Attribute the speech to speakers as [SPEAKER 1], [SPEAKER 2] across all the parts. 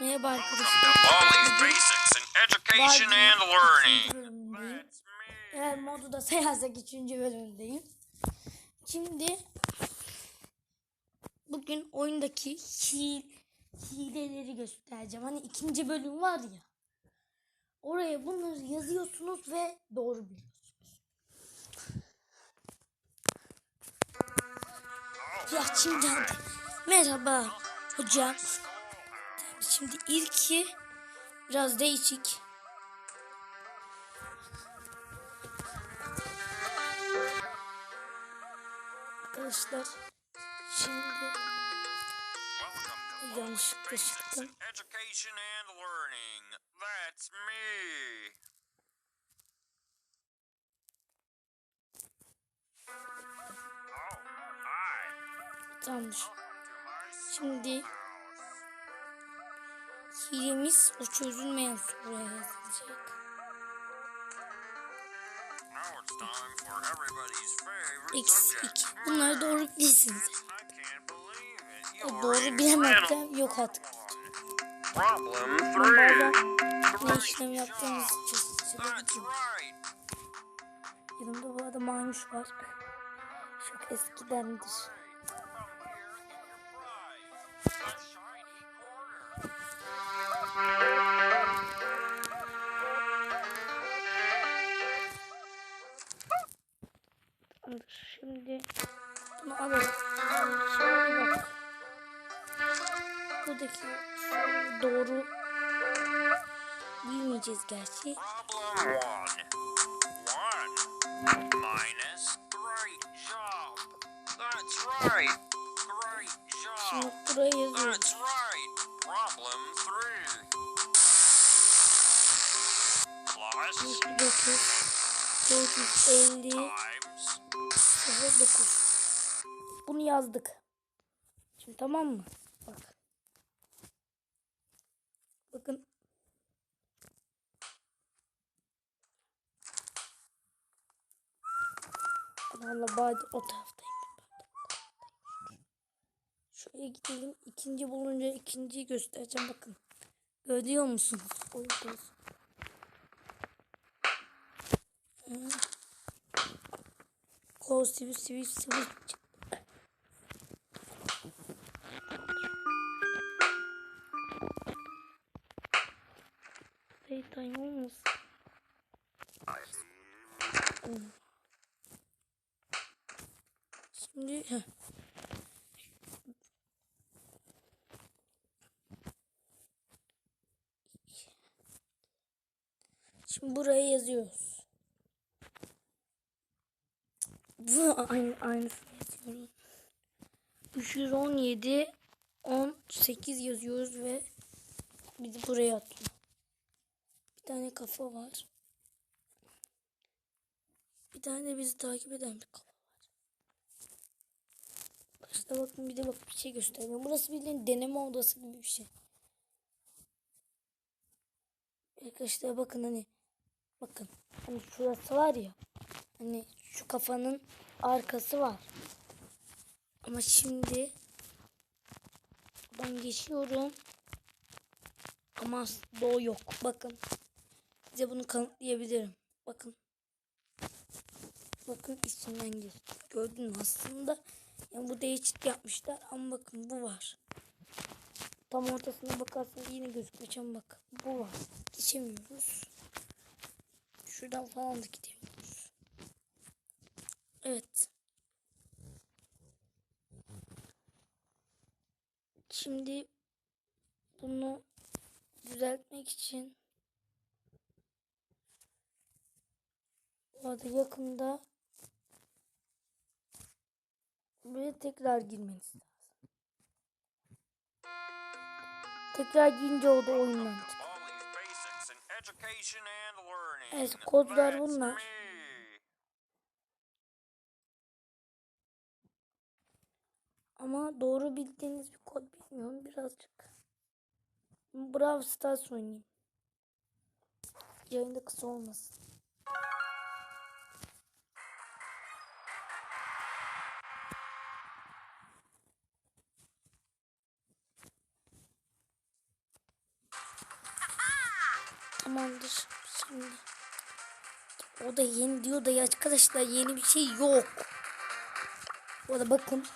[SPEAKER 1] Merhaba arkadaşlar. Eğer modu da sayarsak 3. bölümdeyim. Şimdi bugün oyundaki hil, hileleri göstereceğim. Hani ikinci bölüm var ya. Oraya bunları yazıyorsunuz ve doğru biliyorsunuz. Ya şimdi hadi. Merhaba hocam. Şimdi ilki biraz değişik. Arkadaşlar şimdi yanlışlıkla çıktım.
[SPEAKER 2] in Education
[SPEAKER 1] hilemiz o çözülmeyen soruya yazılacak.
[SPEAKER 2] Now it's time for everybody's favorite
[SPEAKER 1] Eksi
[SPEAKER 2] subject.
[SPEAKER 1] 2. Bunları doğru
[SPEAKER 2] it.
[SPEAKER 1] O doğru bilemezsem yok artık.
[SPEAKER 2] Problem
[SPEAKER 1] Ben
[SPEAKER 2] three.
[SPEAKER 1] bazen ne işlem
[SPEAKER 2] Great
[SPEAKER 1] yaptığımız için söyledim. Yanımda bu arada maymuş var. Çok eskidendir.
[SPEAKER 2] Great
[SPEAKER 1] Şimdi buraya yazıyoruz.
[SPEAKER 2] That's right. Problem three. Plus
[SPEAKER 1] 9 450
[SPEAKER 2] times
[SPEAKER 1] 09 Bunu yazdık. Şimdi tamam mı? Bak. Bakın. Valla bari o taraftayım. Şuraya gidelim. İkinci bulunca ikinciyi göstereceğim. Bakın. Görüyor musunuz? Uygun. Kol sivri sivri sivri çıktı. Playtime olmasın. Şimdi heh. Şimdi buraya yazıyoruz. Aynı aynısını yazıyoruz. 317 18 yazıyoruz ve bizi buraya atıyor. Bir tane kafa var. Bir tane bizi takip eden bir kafa Başta bakın bir de bak bir şey göstereyim. Burası bildiğin deneme odası gibi bir şey. Arkadaşlar bakın hani bakın hani şurası var ya hani şu kafanın arkası var. Ama şimdi ben geçiyorum. Ama aslında o yok. Bakın. Size bunu kanıtlayabilirim. Bakın. Bakın içinden geçti. Gördün mü aslında? Yani bu değişik yapmışlar ama bakın bu var. Tam ortasına bakarsanız yine gözükmüyor ama bak bu var. Geçemiyoruz. Şuradan falan da gidemiyoruz. Evet. Şimdi bunu düzeltmek için bu arada yakında buraya tekrar girmeniz lazım. Tekrar girince o da oyundan. Evet, kodlar bunlar. Ama doğru bildiğiniz bir kod bilmiyorum birazcık. Brawl Stars oynayayım. Yayında kısa olmasın. Tamamdır. Şimdi. O da yeni diyor da ya arkadaşlar yeni bir şey yok. Bu arada bakın.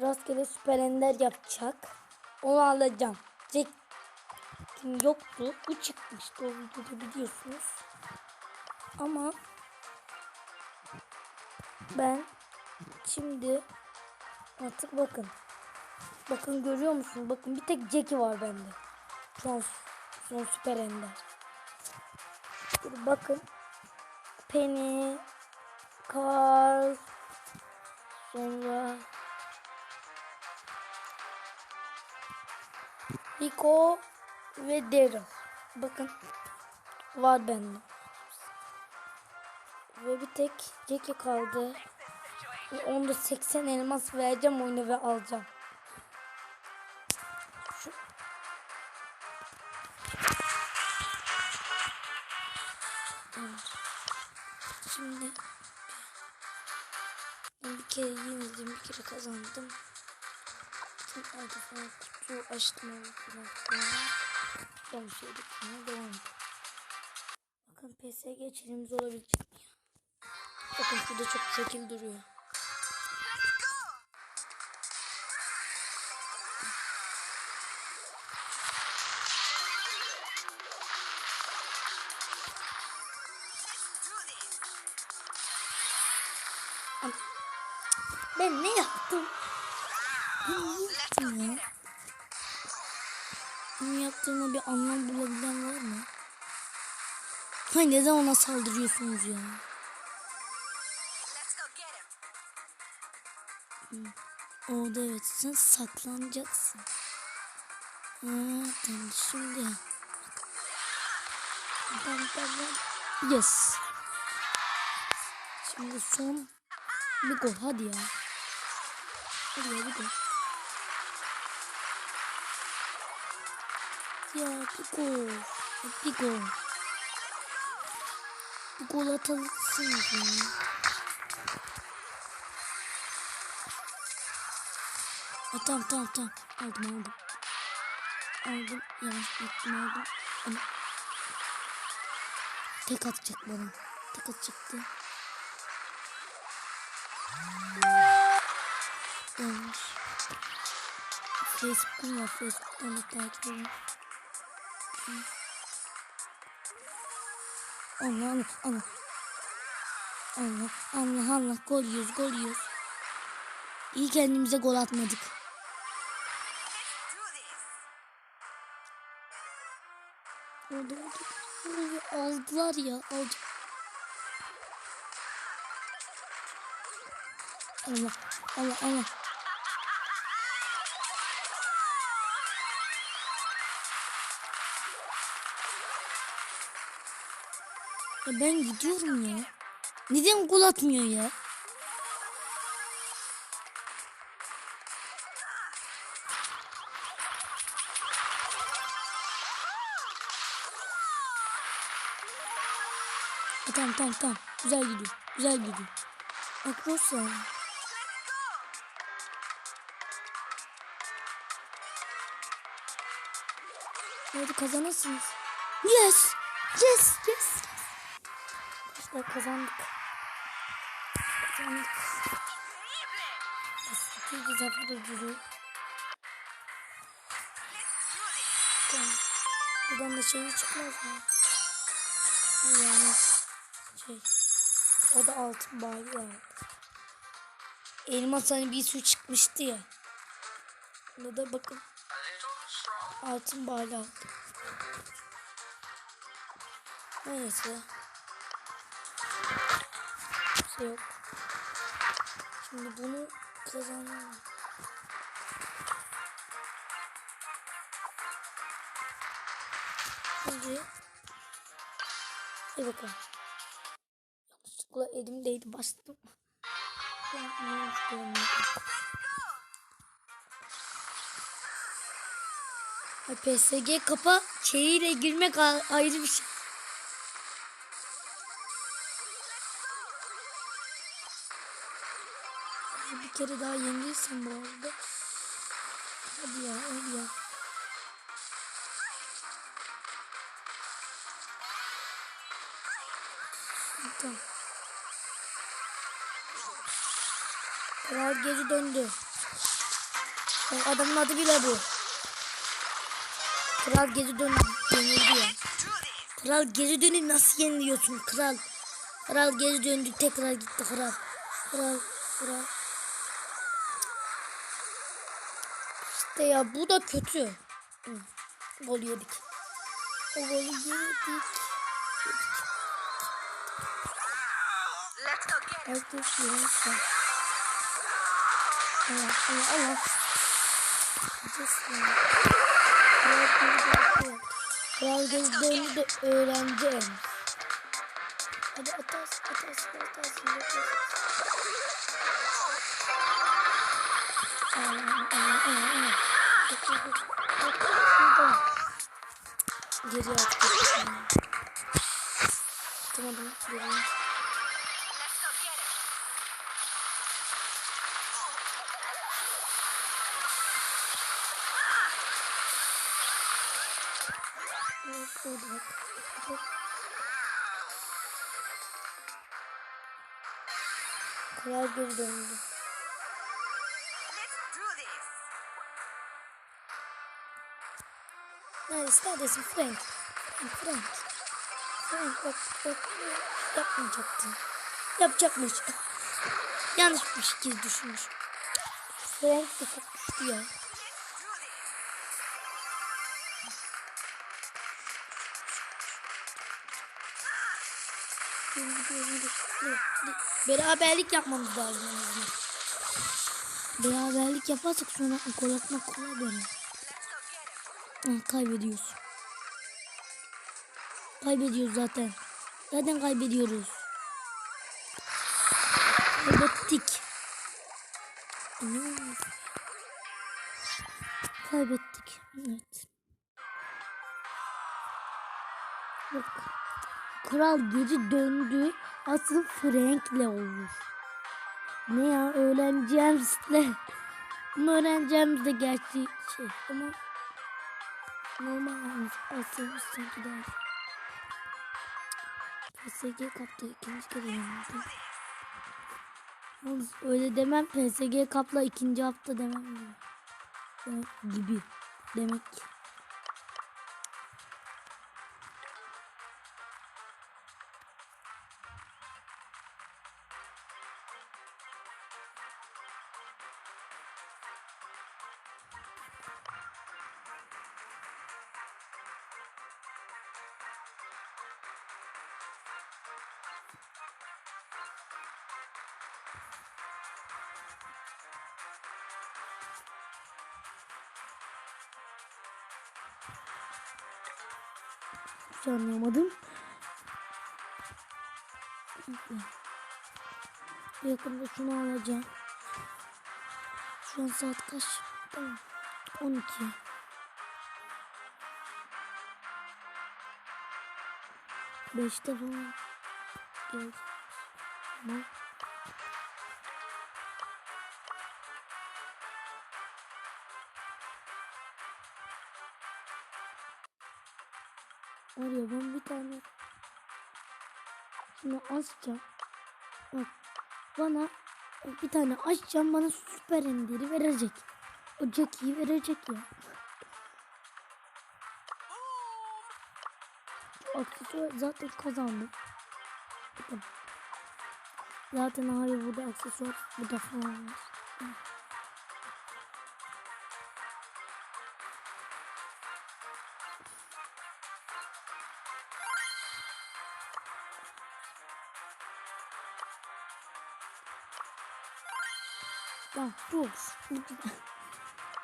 [SPEAKER 1] Rastgele süper ender yapacak. Onu alacağım. Jack yoktu. Bu çıkmıştı o videoda biliyorsunuz. Ama ben şimdi artık bakın. Bakın görüyor musun? Bakın bir tek Jackie var bende. Son, son süper ender. Dur bakın. Penny, Carl, sonra Rico ve Daryl. Bakın var bende. Ve bir tek Jackie kaldı. Onda 80 elmas vereceğim oyuna ve alacağım. Şimdi bir kere yenildim, bir kere kazandım. Tüm aldı falan kutu açtım. Ben şey yapmaya devam ediyorum. Bakın PSG çelimiz olabilecek mi? Bakın şurada çok şekil duruyor. Hay neden ona saldırıyorsunuz ya? Orada evet sen saklanacaksın. Ha, tamam şimdi. Bam, bam, bam. Yes. Şimdi son bir gol hadi ya. Hadi ya bir gol. Ya bir gol. Bir gol. Gol atalısınız ya. Ha, tamam tamam tamam. Aldım aldım. Aldım. Yavaş baktım aldım. Ama... Tek atacak bana. Tek atacaktı. Yanlış. Facebook'um var. Facebook'tan da takip edin. Allah Allah Allah. Allah Allah Allah gol yiyoruz gol yiyoruz. İyi kendimize gol atmadık. Aldılar ya aldı. Allah Allah Allah. Ya ben gidiyorum ya. Neden gol atmıyor ya? Ha, tamam tamam tamam. Güzel gidiyor. Güzel gidiyor. Akrosa. Hadi kazanırsınız. Yes. Yes. Yes. Arkadaşlar kazandık. Kazandık. İkinci zafer ödülü. Buradan da şey çıkmaz mı? Yani şey. O da altın bari ya. Elmas hani bir su çıkmıştı ya. Bunda da bakın. Altın bari aldım. Neyse. Bir şey yok. Şimdi bunu kazanalım. Şimdi Hadi bakalım. Yanlışlıkla elimdeydi bastım. İstemiyorum. Ay, PSG kapa şeyiyle girmek ayrı bir şey. kere daha yenilsem bu arada. Hadi ya hadi ya. Tamam. Kral geri döndü. Adamın adı bile bu. Kral geri dön yenildi ya. Kral geri dönüp nasıl yeniliyorsun kral? Kral geri döndü tekrar gitti kral. Kral kral. İşte ya bu da kötü. Hı. Gol yedik. O golü yedik. Herkes yenilsin. Allah Allah Allah. Kral döndü de öğrenci. Hadi atarsın atarsın atarsın atarsın. Aa, Geri attık. Atamadım. Geri.
[SPEAKER 3] Let's go get
[SPEAKER 1] Neredesin? Neredesin Frank? Frank, Frank. Frank bak, bak. Yapmayacaktın. Yapacakmış. Yanlış bir şekilde düşünmüş. Frank de çok düştü ya. Beraberlik yapmamız lazım. en azından. Beraberlik yaparsak sonra gol atmak kolay döner. Kaybediyoruz. Kaybediyoruz zaten. Zaten kaybediyoruz. Kaybettik. Kaybettik. Evet. Bak. Kral geri döndü. Asıl Frank'le olur. Ne ya öğreneceğimizle. Öğreneceğimiz de gerçi şey. Ama Normal yalnız asılmış sanki. PSG kapta ikinci kere yenildi. Yalnız öyle demem PSG kapla ikinci hafta demem gibi. Demek ki. Hiç anlayamadım. Yakında şunu alacağım. Şu an saat kaç? Tamam. 12. Beşte falan geleceğiz. Tamam. Ya ben bir tane şunu açacağım. Bak bana bir tane açacağım bana süper endiri verecek. O Jackie'yi verecek ya. Aksesuar zaten kazandım. Zaten abi burada aksesuar burada falan var. Ya bu olsun.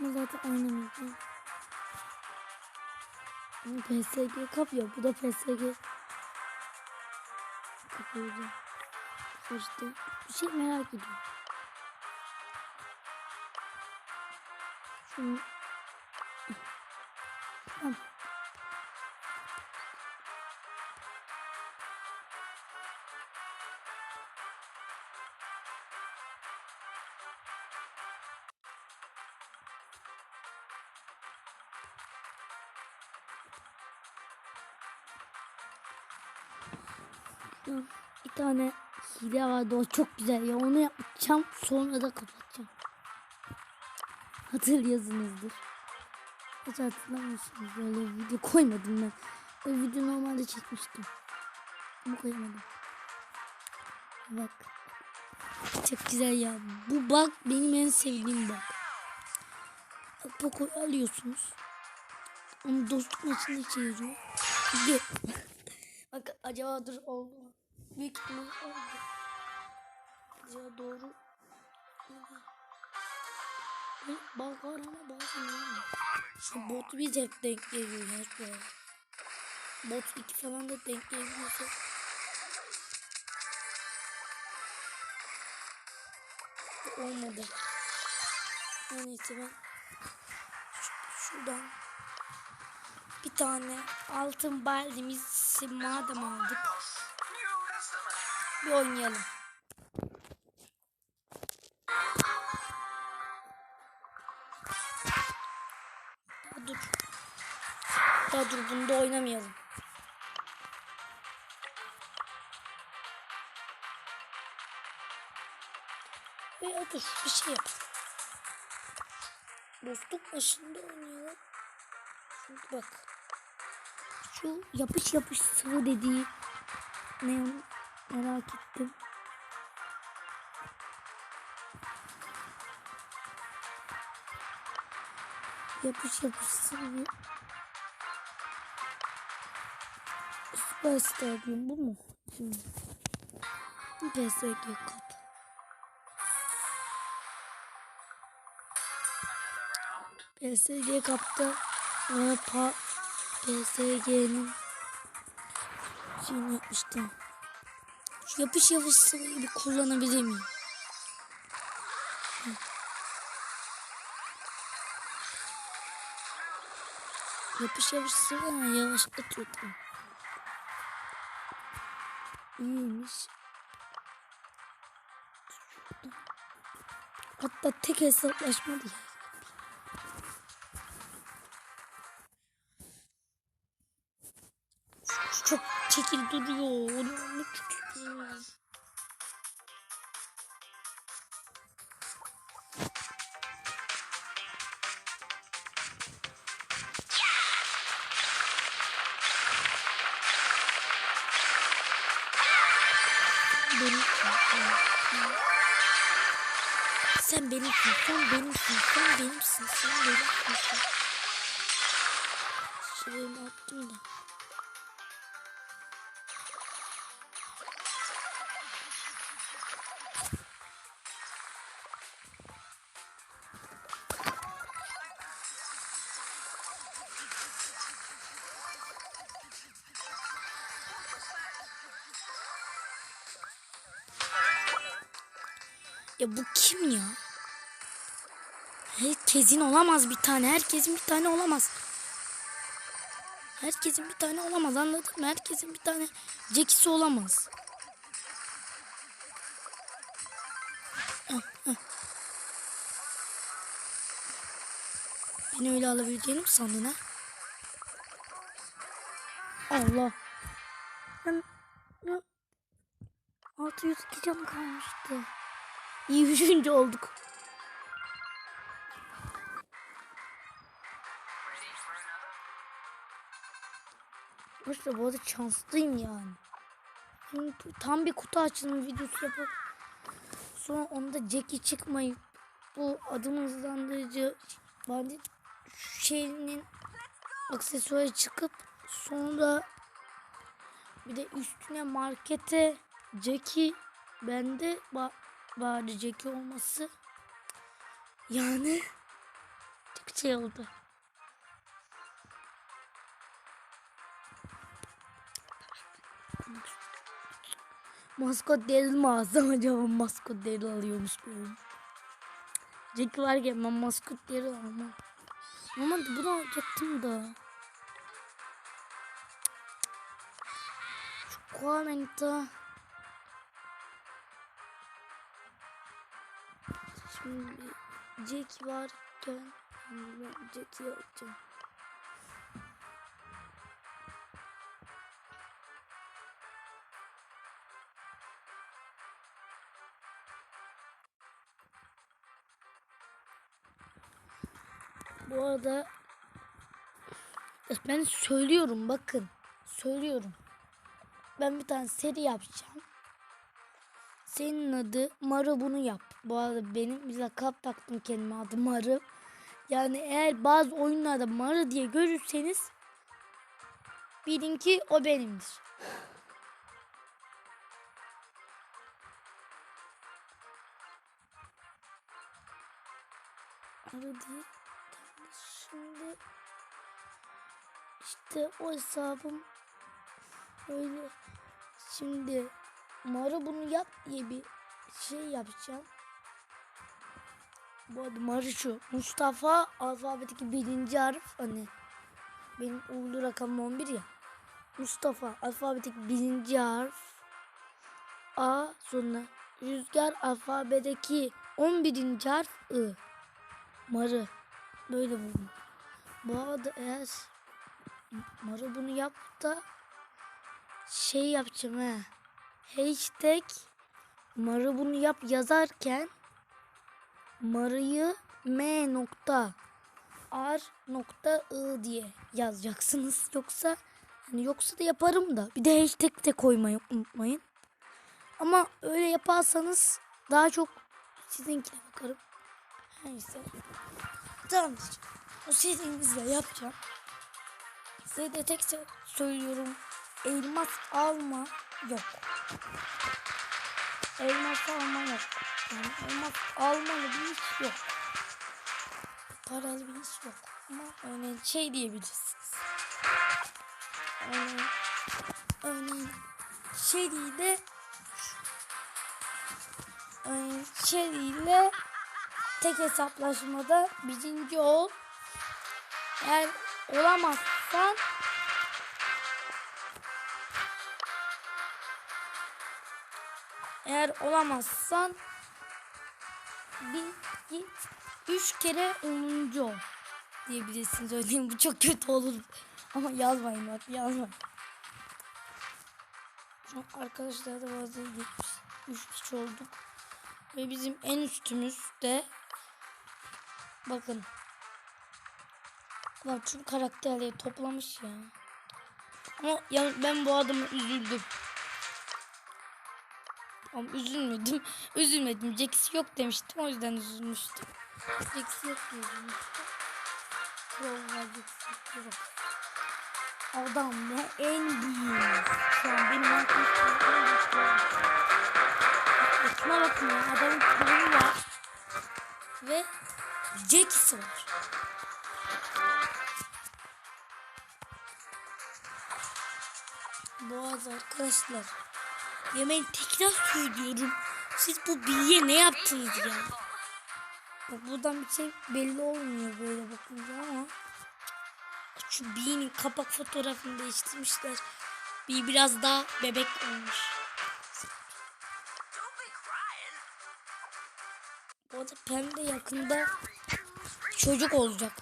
[SPEAKER 1] Bu zaten oynamayacağım. Ama PSG kapıyor. Bu da PSG kapıyor. İşte bir şey merak ediyorum. Şunu Tamam. Hile vardı o çok güzel ya onu yapacağım sonra da kapatacağım. Hatırlıyorsunuzdur. Hiç hatırlamıyorsunuz öyle video koymadım ben. O video normalde çekmiştim. Ama koyamadım. Bak. Çok güzel ya. Bu bak benim en sevdiğim bak. Poco'yu alıyorsunuz. Onu dostluk maçında içe yarıyor. Gidiyor. bak acaba dur oldu mu? Büyük ihtimal oldu. Acaba doğru. Bak var ama bazen olmuyor. Bot biz hep denk geliyor ya. an. Bot 2 falan da denk geliyorsa. Olmadı. En iyisi ben şu- şuradan bir tane altın baldimizi madem aldık bir oynayalım. Daha dur bunu da oynamayalım. Veya dur bir şey yap. Dostluk başında oynayalım. Şimdi bak. Şu yapış yapış sıvı dediği ne merak ettim. Yapış yapış sıvı. Süperstar diyorum bu mu? Şimdi. PSG kap. PSG kapta bana pa PSG'nin şeyini yapmıştım. Şu yapış yapış sıvıyı bir kullanabilir miyim? Yapış yapış sıvı ama yavaşlatıyor tamam. İyiymiş. Hatta tek hesaplaşma diye. Çok çekil duruyor. Onu onu tutuyor. Sen benimsin, sen benimsin, sen benimsin, sen benimsin. Şuraya attım da. Ya bu kim ya? Herkesin olamaz bir tane. Herkesin bir tane olamaz. Herkesin bir tane olamaz anladın mı? Herkesin bir tane Jackisi olamaz. Beni öyle alabileceğini mi sandın ha? Allah. Ben... Ya... 602 canım kalmıştı. İyi üçüncü olduk. Başta bu arada şanslıyım yani. Tam bir kutu açılımı videosu yapıp sonra onda Jackie çıkmayıp bu adım hızlandırıcı bandit şeyinin aksesuarı çıkıp sonra bir de üstüne markete Jackie bende ba bari Jackie olması yani çok şey oldu. Maskot Daryl mi alsam acaba maskot Daryl alıyormuş böyle. Jackie varken ben maskot Daryl almam. Normalde bunu alacaktım da. Şu komenta. Şimdi Jack varken Jack'i alacağım. Arada ben söylüyorum bakın. Söylüyorum. Ben bir tane seri yapacağım. Senin adı Marı bunu yap. Bu arada benim bir lakap taktım kendime adı Marı. Yani eğer bazı oyunlarda Marı diye görürseniz bilin ki o benimdir. Marı diye işte o hesabım öyle. Şimdi Marı bunu yap diye bir şey yapacağım. Bu arada Marı şu. Mustafa alfabedeki birinci harf hani benim uğurlu rakamım 11 ya. Mustafa alfabedeki birinci harf A sonra Rüzgar alfabedeki 11. harf I. Marı. Böyle buldum. Bu arada eğer Marı bunu yap da şey yapacağım he. Hashtag Marı bunu yap yazarken Marı'yı M nokta R nokta I diye yazacaksınız. Yoksa hani yoksa da yaparım da bir de hashtag de koymayı unutmayın. Ama öyle yaparsanız daha çok sizinkine bakarım. Neyse. Tamamdır. O sizin yapacağım. Size de tek söylüyorum. Elmas alma yok. Elmas alma yok. Yani elmas almalı bir iş yok. Paralı bir iş yok. Ama örneğin şey diyebilirsiniz. Örneğin, örneğin şey değil de örneğin şey değil de tek hesaplaşmada birinci ol. Eğer olamazsan eğer olamazsan bir, bir üç kere onuncu ol diyebilirsiniz. Örneğin bu çok kötü olur. Ama yazmayın bak yazmayın. Şu arkadaşlar da bazı gitmiş. Üç kişi olduk. Ve bizim en üstümüz de bakın. Lan tüm karakterleri toplamış ya. Ama ya ben bu adamı üzüldüm. Ama üzülmedim. Üzülmedim. Jax yok demiştim. O yüzden üzülmüştüm. Jax yok. Crow var Jax yok. Adam ne en büyüğü. Şu an benim arkadaşlarım. Şuna bakın ya. Adamın kılığı var. Ve Jax'i var. Boğaz arkadaşlar. Yemeğin tekrar söylüyorum. Siz bu bilgiye ne yaptınız ya? Bak buradan bir şey belli olmuyor böyle bakınca ama. Şu B'nin kapak fotoğrafını değiştirmişler. Bir biraz daha bebek olmuş. Bu arada Pem de yakında çocuk olacak.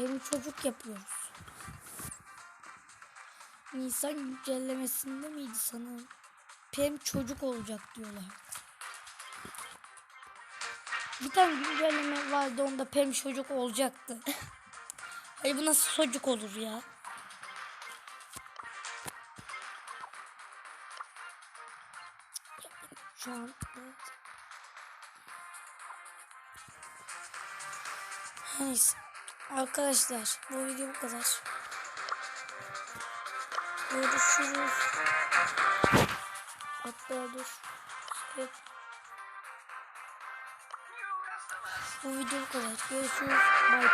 [SPEAKER 1] Pem çocuk yapıyoruz. Nisan güncellemesinde miydi sanırım? Pem çocuk olacak diyorlar. Bir tane güncelleme vardı onda Pem çocuk olacaktı. Hayır bu nasıl çocuk olur ya? Şu an evet. Neyse. Arkadaşlar bu video bu kadar. Görüşürüz. Hatta dur. Şey. Bu video bu kadar. Görüşürüz. Bye.